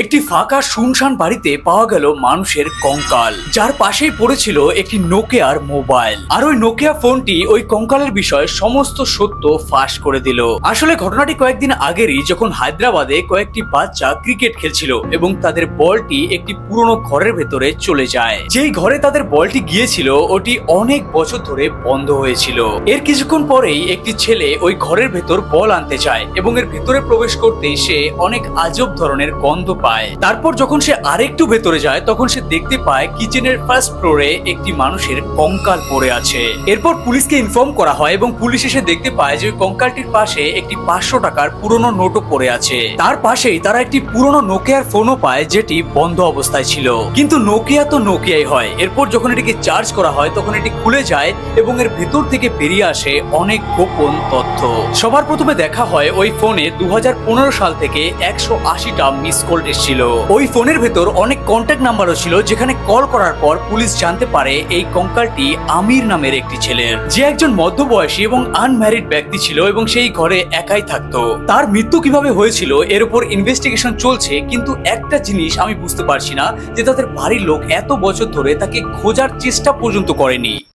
একটি ফাঁকা শুনশান বাড়িতে পাওয়া গেল মানুষের কঙ্কাল, যার পাশেই পড়েছিল একটি নোকিয়ার মোবাইল। আর ওই নোকিয়া ফোনটি ওই কঙ্কালের বিষয়ে সমস্ত সত্য ফাঁস করে দিল। আসলে ঘটনাটি কয়েকদিন আগেরই যখন হায়দ্রাবাদে কয়েকটি বাচ্চা ক্রিকেট খেলছিল এবং তাদের বলটি একটি পুরনো ঘরের ভেতরে চলে যায়। যেই ঘরে তাদের বলটি গিয়েছিল, ওটি অনেক বছর ধরে বন্ধ হয়েছিল। এর কিছুক্ষণ পরেই একটি ছেলে ওই ঘরের ভেতর বল আনতে চায় এবং এর ভেতরে প্রবেশ করতেই সে অনেক আজব ধরনের গন্ধ পায়। তারপর যখন সে আরেকটু ভেতরে যায়, তখন সে দেখতে পায় কিচেনের ফার্স্ট ফ্লোরে একটি মানুষের কঙ্কাল পড়ে আছে। এরপর পুলিশকে ইনফর্ম করা হয় এবং পুলিশ এসে দেখতে পায় যে কঙ্কালটির পাশে একটি পাঁচশো টাকার পুরনো নোটও পড়ে আছে। তার পাশেই তারা একটি পুরনো নোকিয়ার ফোনও পায়, যেটি বন্ধ অবস্থায় ছিল। কিন্তু নোকিয়া তো নোকিয়াই হয়। এরপর যখন এটিকে চার্জ করা হয়, তখন এটি খুলে যায় এবং এর ভেতর থেকে বেরিয়ে আসে অনেক গোপন তথ্য। সবার প্রথমে দেখা হয় ওই ফোনে দু হাজার পনেরো সাল থেকে একশো আশিটা মিস কল এসেছিল। ওই ফোনের ভেতর অনেক কন্ট্যাক্ট নাম্বারও ছিল, যেখানে কল করার পর পুলিশ জানতে পারে এই কঙ্কালটি আমির নামের একটি ছেলের। যে একজন মধ্যবয়সী এবং আনম্যারিড ব্যক্তি ছিল এবং সেই ঘরে একাই থাকতো। তার মৃত্যু কীভাবে হয়েছিল এর উপর ইনভেস্টিগেশন চলছে, কিন্তু একটা জিনিস আমি বুঝতে পারছি না, যে তাদের বাড়ির লোক এত বছর ধরে তাকে খোঁজার চেষ্টা পর্যন্ত করেনি।